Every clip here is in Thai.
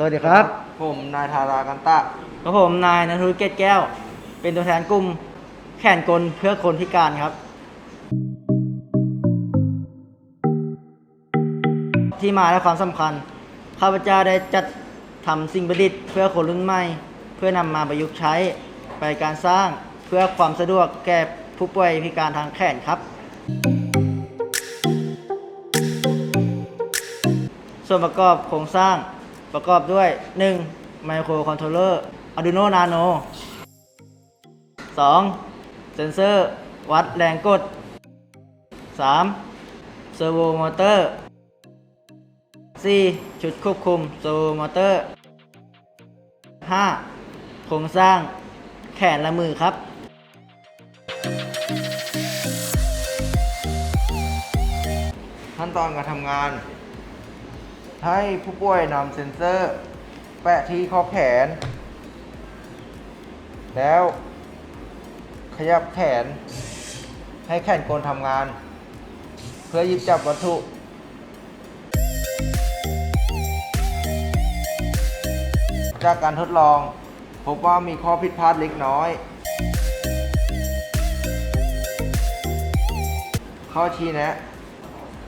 สวัสดีครับ ผมนายธารากันตะกับผมนายนันทุเกตแก้ว เป็นตัวแทนกลุ่มแขนกลเพื่อคนพิการครับ ที่มาและความสำคัญ ข้าพเจ้าได้จัดทำสิ่งประดิษฐ์เพื่อคนรุ่นใหม่ เพื่อนำมาประยุกต์ใช้ไปการสร้างเพื่อความสะดวกแก่ผู้ป่วยพิการทางแขนครับ ส่วนประกอบโครงสร้าง ประกอบด้วย 1. ไมโครคอนโทรลเลอร์ Arduino Nano 2. เซนเซอร์วัดแรงกด 3. เซอร์โวมอเตอร์ 4. ชุดควบคุมเซอร์โวมอเตอร์ 5. โครงสร้างแขนและมือครับขั้นตอนการทำงาน ให้ผู้ป่วยนำเซ็นเซอร์ แปะที่ข้อแขน แล้วขยับแขน ให้แขนกลทำงาน เพื่อหยิบจับวัตถุจากการทดลอง พบว่ามีข้อผิดพลาดเล็กน้อย ข้อชี้แนะ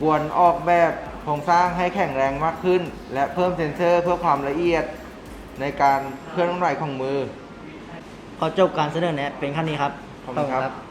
ควรออกแบบ โครงสร้างให้แข็งแรงมากขึ้น และเพิ่มเซ็นเซอร์เพื่อความละเอียดในการเคลื่อนไหวของมือ ขอจบการเสนอแนะเป็นขั้นนี้ครับ ขอบคุณครับ